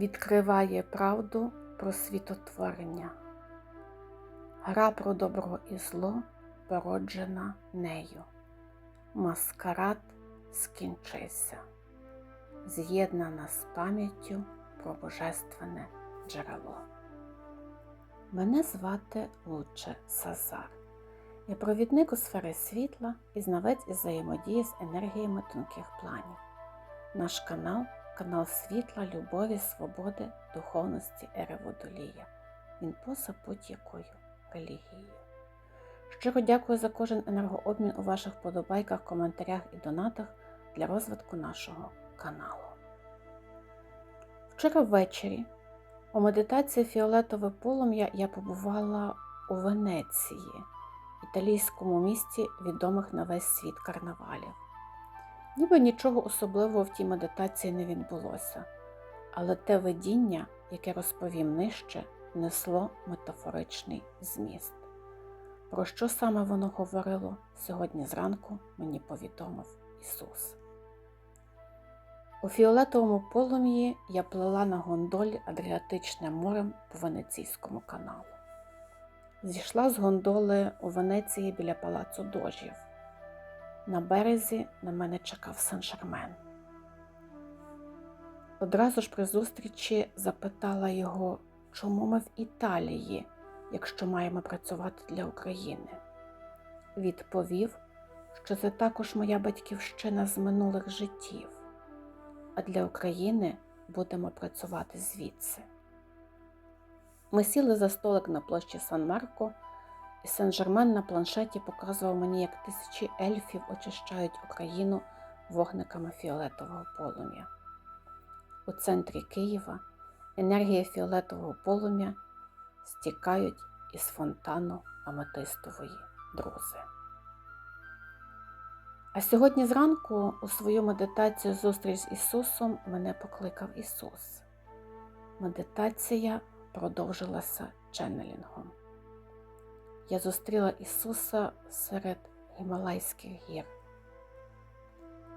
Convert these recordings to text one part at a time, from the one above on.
відкриває правду про світотворення. Гра про добро і зло породжена нею. Маскарад скінчився, з'єднана з пам'яттю про божественне джерело. Мене звати Луче Сазар. Я провідник у сфери світла і знавець із взаємодії з енергіями тонких планів. Наш канал канал світла, любові, свободи, духовності ери водолія. Він поза будь-якою релігією. Щиро дякую за кожен енергообмін у ваших подобайках, коментарях і донатах для розвитку нашого каналу. Вчора ввечері у медитації Фіолетове полум'я я побувала у Венеції, італійському місті відомих на весь світ карнавалів. Ніби нічого особливого в тій медитації не відбулося, але те видіння, яке розповім нижче, несло метафоричний зміст. Про що саме воно говорило сьогодні зранку мені повідомив Ісус. У фіолетовому полум'ї я плила на гондолі Адріатичним морем по Венеційському каналу. Зійшла з гондоли у Венеції біля палацу дожів. На березі на мене чекав Сен-Жермен. Одразу ж при зустрічі запитала його, чому ми в Італії, якщо маємо працювати для України. Відповів, що це також моя батьківщина з минулих життів, а для України будемо працювати звідси. Ми сіли за столик на площі Сан-Марко, і Сен-Жермен на планшеті показував мені, як тисячі ельфів очищають Україну вогниками фіолетового полум'я. У центрі Києва енергія фіолетового полум'я стікають із фонтану аметистової друзи. А сьогодні зранку у свою медитацію зустріч з Ісусом мене покликав Ісус. Медитація продовжилася ченнелінгом. Я зустріла Ісуса серед Гімалайських гір.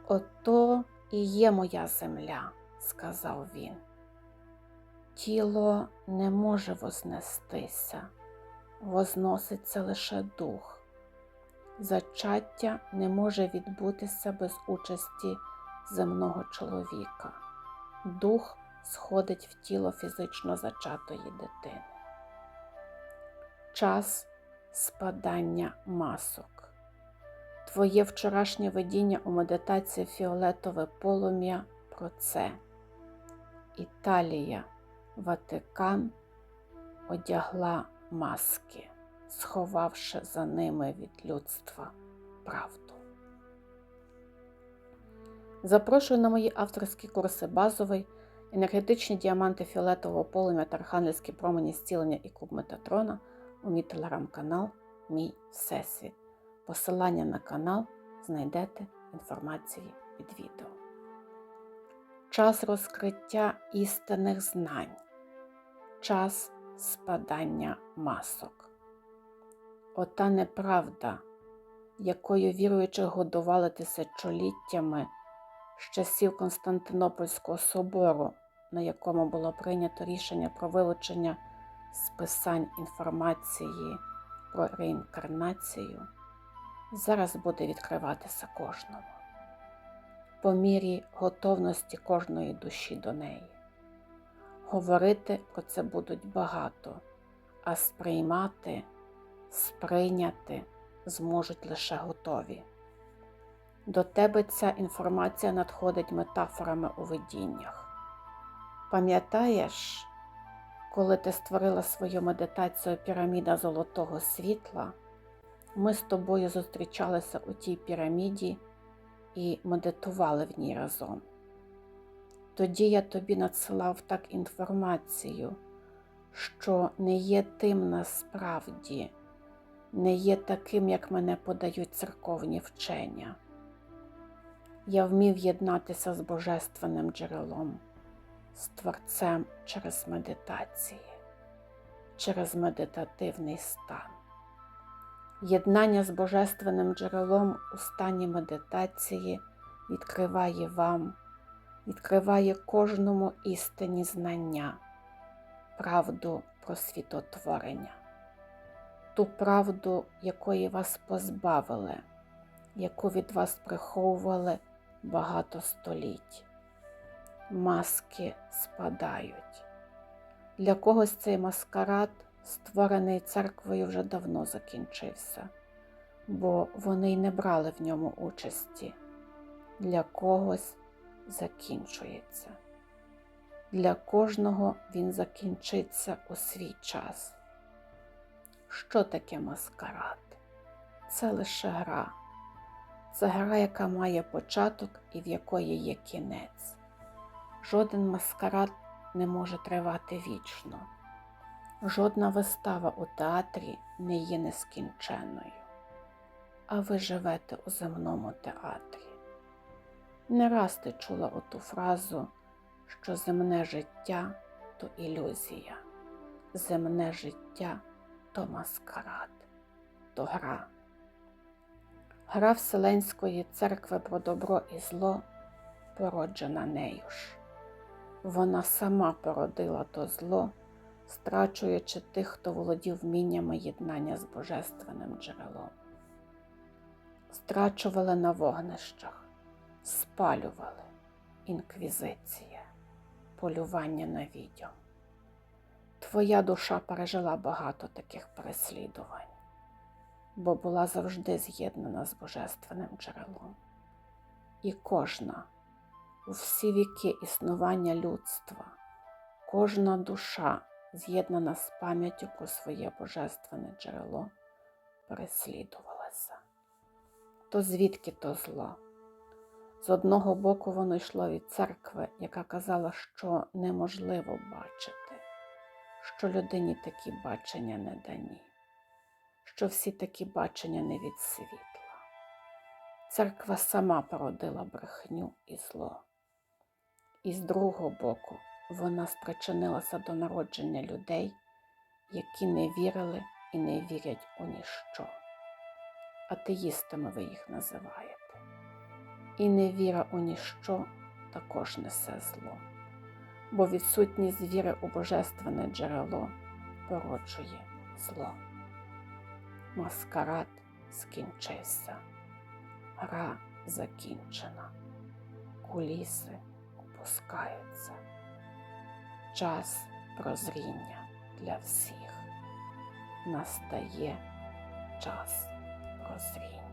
Ото і є моя земля, сказав він. Тіло не може вознестися, возноситься лише дух. Зачаття не може відбутися без участі земного чоловіка. Дух сходить в тіло фізично зачатої дитини. Час спадання масок. Твоє вчорашнє видіння у медитації фіолетове полум'я про це. Італія, Ватикан одягла маски, сховавши за ними від людства правду. Запрошую на мої авторські курси базовий, енергетичні діаманти фіолетового полум'я та архангельські промені зцілення і клуб Метатрона у мій телеграм-канал Мій Всесвіт. Посилання на канал знайдете в інформації під відео. Час розкриття істинних знань, час спадання масок. Ота неправда, якою віруючих годували тисячоліттями з часів Константинопольського собору, на якому було прийнято рішення про вилучення списань інформації про реінкарнацію, зараз буде відкриватися кожному по мірі готовності кожної душі до неї. Говорити про це будуть багато, а сприймати, сприйняти зможуть лише готові. До тебе ця інформація надходить метафорами у видіннях. Пам'ятаєш, коли ти створила свою медитацію піраміда золотого світла, ми з тобою зустрічалися у тій піраміді і медитували в ній разом. Тоді я тобі надсилав так інформацію, що не є тим насправді, не є таким, як мене подають церковні вчення. Я вмів єднатися з божественним джерелом, з Творцем через медитації, через медитативний стан. Єднання з божественним джерелом у стані медитації відкриває вам відкриває кожному істині знання, правду про світотворення, ту правду, якої вас позбавили, яку від вас приховували багато століть. Маски спадають. Для когось цей маскарад, створений церквою, вже давно закінчився, бо вони й не брали в ньому участі. Для когось закінчується. Для кожного він закінчиться у свій час. Що таке маскарад? Це лише гра. Це гра, яка має початок і в якої є кінець. Жоден маскарад не може тривати вічно. Жодна вистава у театрі не є нескінченною. А ви живете у земному театрі. Не раз ти чула оту фразу, що земне життя то ілюзія, земне життя то маскарад, то гра. Гра Вселенської церкви про добро і зло породжена нею ж. Вона сама породила то зло, страчуючи тих, хто володів вміннями єднання з божественним джерелом. Страчували на вогнищах, спалювали інквізиція, полювання на відьом. Твоя душа пережила багато таких переслідувань, бо була завжди з'єднана з божественним джерелом. І кожна у всі віки існування людства, кожна душа, з'єднана з пам'яттю про своє божественне джерело, переслідувалася. То звідки то зло? З одного боку воно йшло від церкви, яка казала, що неможливо бачити, що людині такі бачення не дані, що всі такі бачення не від світла. Церква сама породила брехню і зло. І з другого боку вона спричинилася до народження людей, які не вірили і не вірять у ніщо. Атеїстами ви їх називаєте. І невіра у ніщо також несе зло, бо відсутність віри у божественне джерело породжує зло. Маскарад скінчився, гра закінчена, куліси опускаються. Час прозріння для всіх. Настає час прозріння.